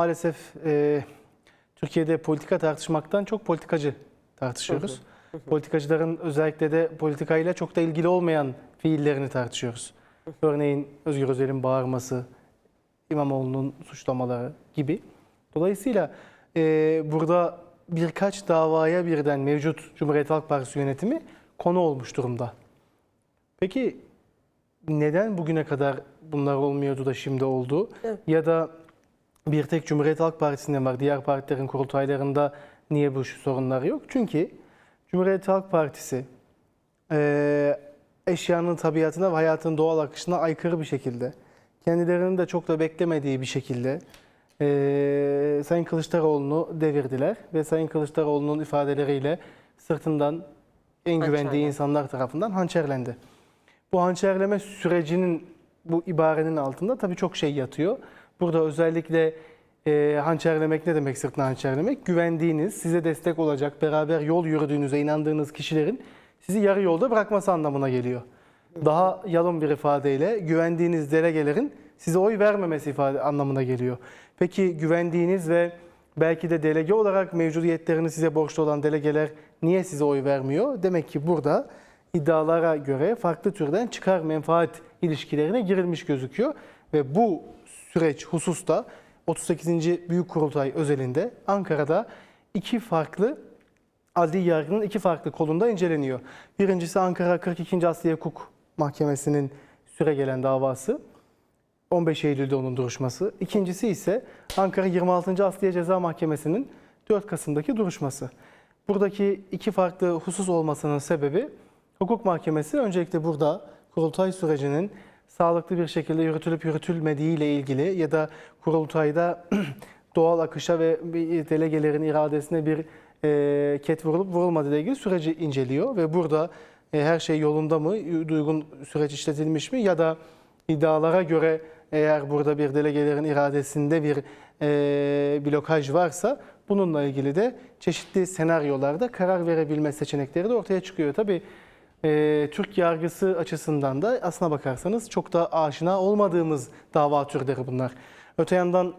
Maalesef e, Türkiye'de politika tartışmaktan çok politikacı tartışıyoruz. Politikacıların özellikle de politikayla çok da ilgili olmayan fiillerini tartışıyoruz. Örneğin Özgür Özel'in bağırması, İmamoğlu'nun suçlamaları gibi. Dolayısıyla e, burada birkaç davaya birden mevcut Cumhuriyet Halk Partisi yönetimi konu olmuş durumda. Peki neden bugüne kadar bunlar olmuyordu da şimdi oldu? Evet. Ya da bir tek Cumhuriyet Halk Partisi'nde var, diğer partilerin kurultaylarında niye bu sorunlar yok? Çünkü Cumhuriyet Halk Partisi eee, eşyanın tabiatına ve hayatın doğal akışına aykırı bir şekilde, kendilerinin de çok da beklemediği bir şekilde eee, Sayın Kılıçdaroğlu'nu devirdiler ve Sayın Kılıçdaroğlu'nun ifadeleriyle sırtından en güvendiği insanlar tarafından hançerlendi. Bu hançerleme sürecinin bu ibarenin altında tabii çok şey yatıyor. Burada özellikle e, hançerlemek ne demek sırtına hançerlemek? Güvendiğiniz, size destek olacak, beraber yol yürüdüğünüze inandığınız kişilerin sizi yarı yolda bırakması anlamına geliyor. Daha yalın bir ifadeyle güvendiğiniz delegelerin size oy vermemesi ifade anlamına geliyor. Peki güvendiğiniz ve belki de delege olarak mevcudiyetlerini size borçlu olan delegeler niye size oy vermiyor? Demek ki burada iddialara göre farklı türden çıkar menfaat ilişkilerine girilmiş gözüküyor ve bu süreç hususta 38. Büyük Kurultay özelinde Ankara'da iki farklı adli yargının iki farklı kolunda inceleniyor. Birincisi Ankara 42. Asliye Hukuk Mahkemesi'nin süre gelen davası. 15 Eylül'de onun duruşması. İkincisi ise Ankara 26. Asliye Ceza Mahkemesi'nin 4 Kasım'daki duruşması. Buradaki iki farklı husus olmasının sebebi hukuk mahkemesi öncelikle burada kurultay sürecinin sağlıklı bir şekilde yürütülüp yürütülmediği ile ilgili ya da kurultayda doğal akışa ve delegelerin iradesine bir e, ket vurulup vurulmadığı ile ilgili süreci inceliyor ve burada e, her şey yolunda mı, uygun süreç işletilmiş mi ya da iddialara göre eğer burada bir delegelerin iradesinde bir e, blokaj varsa bununla ilgili de çeşitli senaryolarda karar verebilme seçenekleri de ortaya çıkıyor. Tabii e, Türk yargısı açısından da aslına bakarsanız çok da aşina olmadığımız dava türleri bunlar. Öte yandan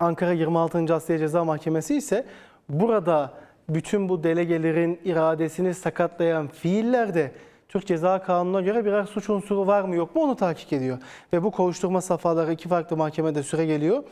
Ankara 26. Asliye Ceza Mahkemesi ise burada bütün bu delegelerin iradesini sakatlayan fiillerde Türk Ceza Kanunu'na göre birer suç unsuru var mı yok mu onu tahkik ediyor. Ve bu kovuşturma safhaları iki farklı mahkemede süre geliyor.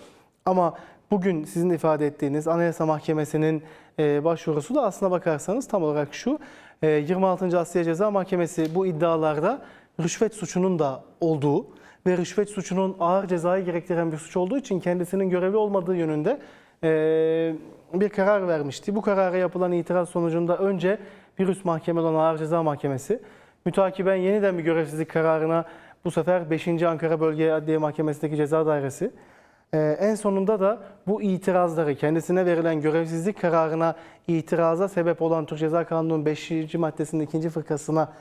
Ama bugün sizin ifade ettiğiniz Anayasa Mahkemesi'nin e, başvurusu da aslına bakarsanız tam olarak şu. e, 26. Asliye Ceza Mahkemesi bu iddialarda rüşvet suçunun da olduğu ve rüşvet suçunun ağır cezayı gerektiren bir suç olduğu için kendisinin görevli olmadığı yönünde e, bir karar vermişti. Bu karara yapılan itiraz sonucunda önce bir üst mahkeme olan Ağır Ceza Mahkemesi mütakiben yeniden bir görevsizlik kararına bu sefer 5. Ankara Bölge Adliye Mahkemesi'ndeki ceza dairesi ee, en sonunda da bu itirazları kendisine verilen görevsizlik kararına itiraza sebep olan Türk Ceza Kanunu'nun 5. maddesinin 2. fıkrasına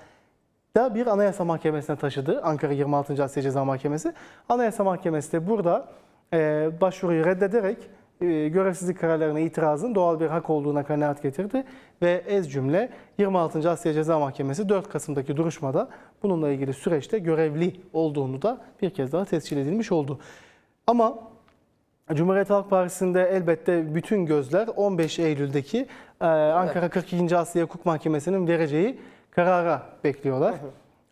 da bir anayasa mahkemesine taşıdı. Ankara 26. Asya Ceza Mahkemesi. Anayasa Mahkemesi de burada e, başvuruyu reddederek e, görevsizlik kararlarına itirazın doğal bir hak olduğuna kanaat getirdi. Ve ez cümle 26. Asya Ceza Mahkemesi 4 Kasım'daki duruşmada bununla ilgili süreçte görevli olduğunu da bir kez daha tescil edilmiş oldu. Ama Cumhuriyet Halk Partisi'nde elbette bütün gözler 15 Eylül'deki e, Ankara 42. Asliye Hukuk Mahkemesi'nin vereceği karara bekliyorlar.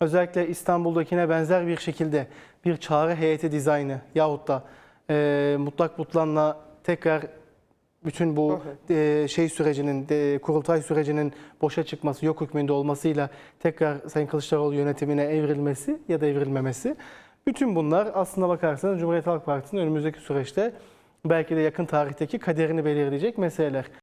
Özellikle İstanbul'dakine benzer bir şekilde bir çağrı heyeti dizaynı yahut da e, mutlak butlanla tekrar bütün bu e, şey sürecinin, de, kurultay sürecinin boşa çıkması, yok hükmünde olmasıyla tekrar Sayın Kılıçdaroğlu yönetimine evrilmesi ya da evrilmemesi. Bütün bunlar aslında bakarsanız Cumhuriyet Halk Partisi'nin önümüzdeki süreçte belki de yakın tarihteki kaderini belirleyecek meseleler.